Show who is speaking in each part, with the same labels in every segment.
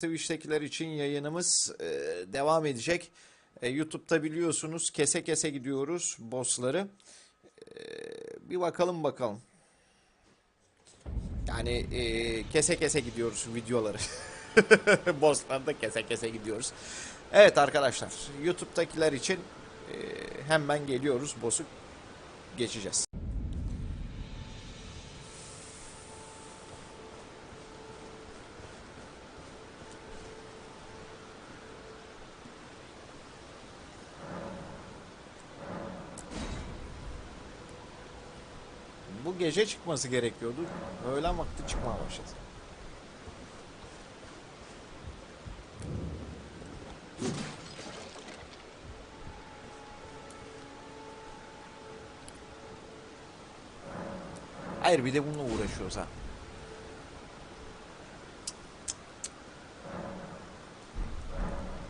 Speaker 1: Twitch'tekiler için yayınımız e, devam edecek. E, YouTube'da biliyorsunuz kese kese gidiyoruz bossları. E, bir bakalım bakalım. Yani e, kese kese gidiyoruz videoları. Bosslarda kese kese gidiyoruz. Evet arkadaşlar YouTube'dakiler için e, hemen geliyoruz. Boss'u geçeceğiz. Bu gece çıkması gerekiyordu. Öğlen vakti çıkmaya başladı. Hayır bir de bununla uğraşıyoruz ha.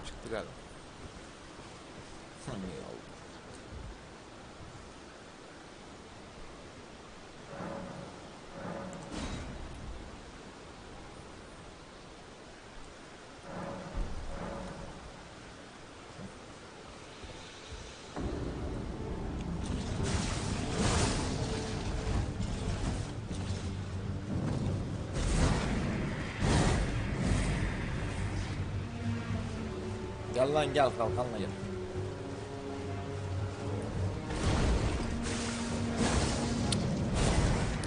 Speaker 1: Çıktı galiba. Hay Gel lan gel kalkanla gel.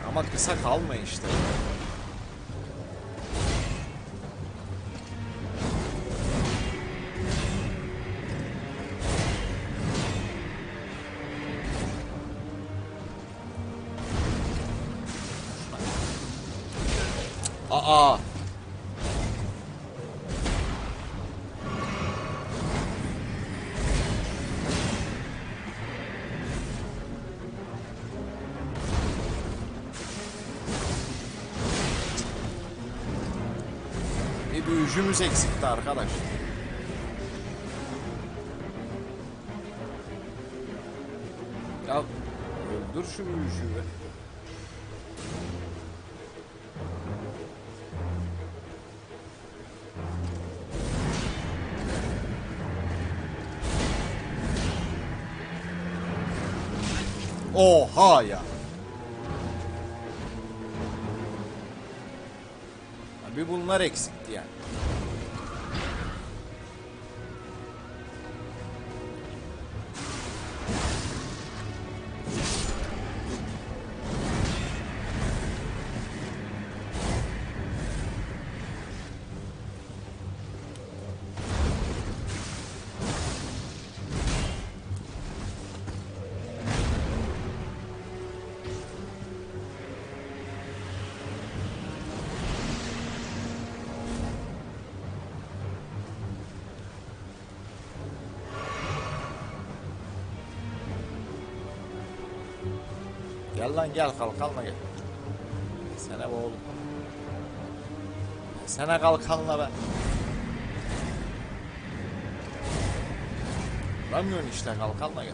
Speaker 1: Ama kısa kalma işte. Aa. Bir büyücümüz eksikti arkadaş. Ya öldür şu büyücüyü be. Oha ya. Ya Bir bunlar eksikti yani. Gel lan gel kalkanla gel. Sene be oğlum. Sene kalkanla be. Vuramıyorsun işte kalkanla gel.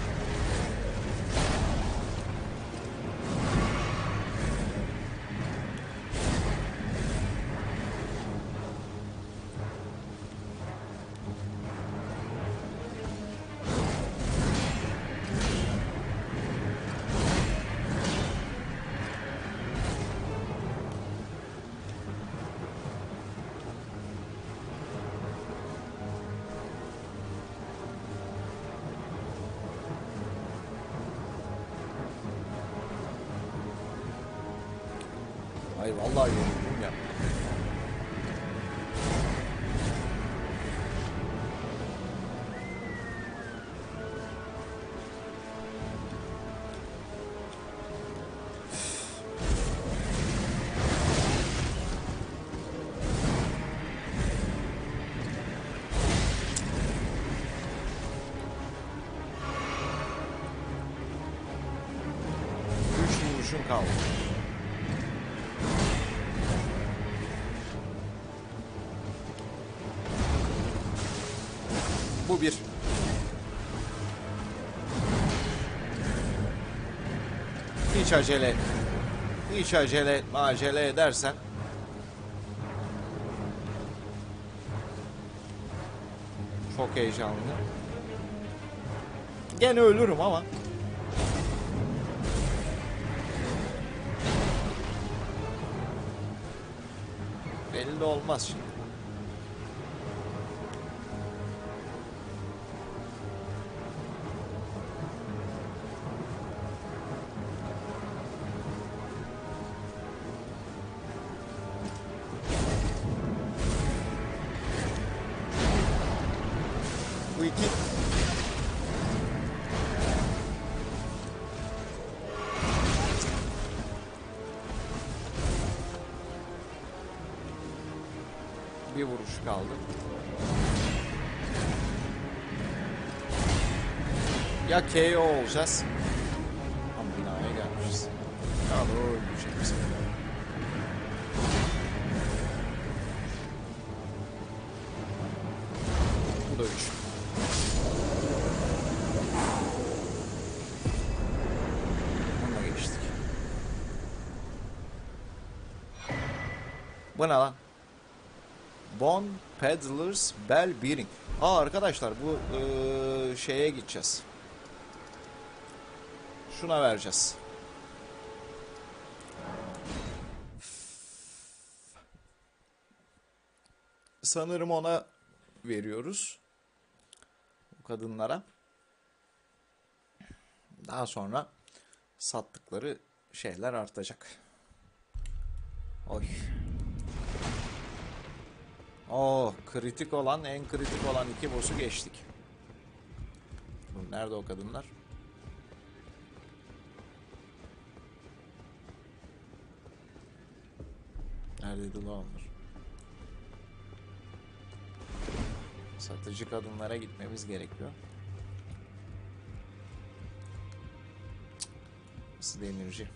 Speaker 1: Hayır vallahi yoruldum ya. Üç kaldı. Hiç acele etme. Hiç acele etme, acele edersen çok heyecanlı. Gene ölürüm ama belli olmaz şimdi. Bu iki bir vuruş kaldı. Ya KO olacağız. Ama binaya gelmişiz. Ya Bu ne lan? Bon Peddlers Bell Bearing. Aa arkadaşlar bu eee, şeye gideceğiz. Şuna vereceğiz. Sanırım ona veriyoruz. Bu kadınlara. Daha sonra sattıkları şeyler artacak. Oy. Oh, kritik olan, en kritik olan iki boss'u geçtik. Nerede o kadınlar? Neredeydi lan onlar? Satıcı kadınlara gitmemiz gerekiyor. Cık, Nasıl demirci?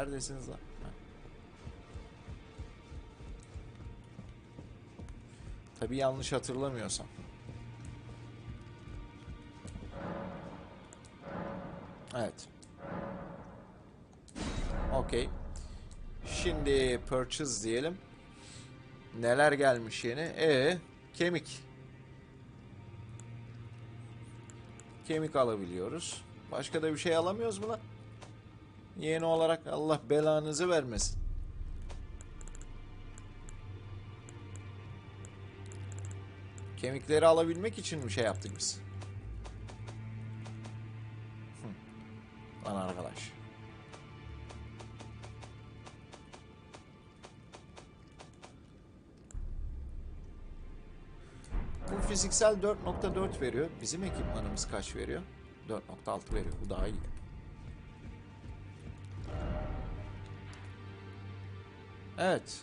Speaker 1: Neredesiniz lan? Ha. Yanlış hatırlamıyorsam. Evet. Okey. Şimdi purchase diyelim. Neler gelmiş yeni? E kemik. Kemik alabiliyoruz. Başka da bir şey alamıyoruz mu lan? Yeni olarak Allah belanızı vermesin. Kemikleri alabilmek için mi şey yaptık biz? Lan arkadaş. Bu fiziksel 4.4 veriyor. Bizim ekipmanımız kaç veriyor? 4.6 veriyor. Bu daha iyi. Evet.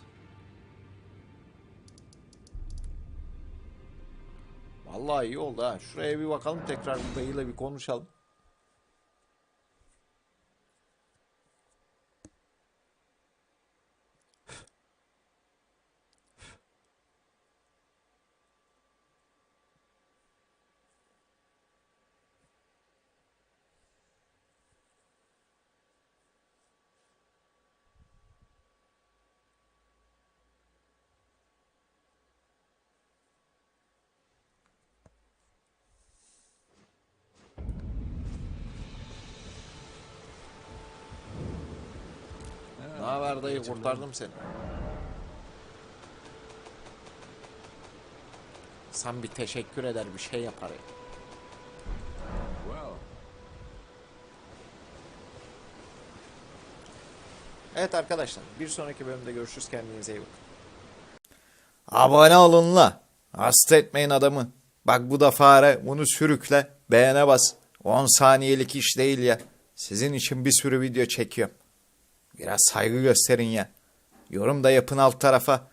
Speaker 1: Vallahi iyi oldu ha. Şuraya bir bakalım tekrar bu dayıyla bir konuşalım. Haber dayı kurtardım seni. Sen bir teşekkür eder bir şey yapar ya. Evet arkadaşlar bir sonraki bölümde görüşürüz kendinize iyi bakın. Abone olun la. Hasta etmeyin adamı. Bak bu da fare bunu sürükle beğene bas. 10 saniyelik iş değil ya. Sizin için bir sürü video çekiyorum. Biraz saygı gösterin ya. Yorum da yapın alt tarafa.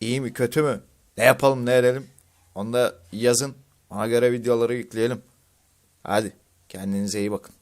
Speaker 1: İyi mi kötü mü? Ne yapalım ne edelim? Onu da yazın. Ona göre videoları yükleyelim. Hadi kendinize iyi bakın.